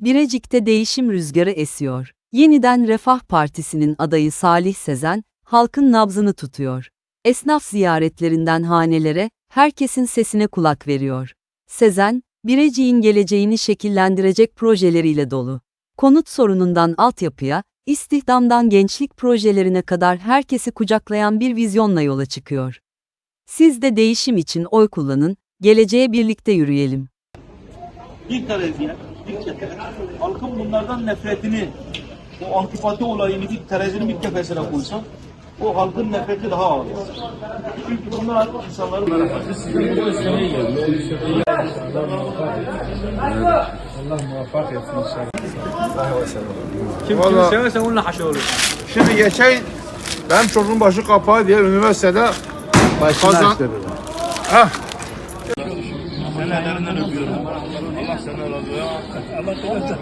Birecik'te değişim rüzgarı esiyor. Yeniden Refah Partisi'nin adayı Salih Sezen, halkın nabzını tutuyor. Esnaf ziyaretlerinden hanelere, herkesin sesine kulak veriyor. Sezen, Birecik'in geleceğini şekillendirecek projeleriyle dolu. Konut sorunundan altyapıya, istihdamdan gençlik projelerine kadar herkesi kucaklayan bir vizyonla yola çıkıyor. Siz de değişim için oy kullanın, geleceğe birlikte yürüyelim. bir kete, halkın bunlardan nefretini, o antipati olayını bir terazinin bir kefesine koysak, o halkın nefreti daha ağır. Çünkü bunlar insanların Kim Vallahi- kimi severse onunla haşa olur. Şimdi geçen benim çocuğum başı kapağı diye üniversitede kazan... Heh. Ellerinden öpüyorum. Allah senden razı olsun.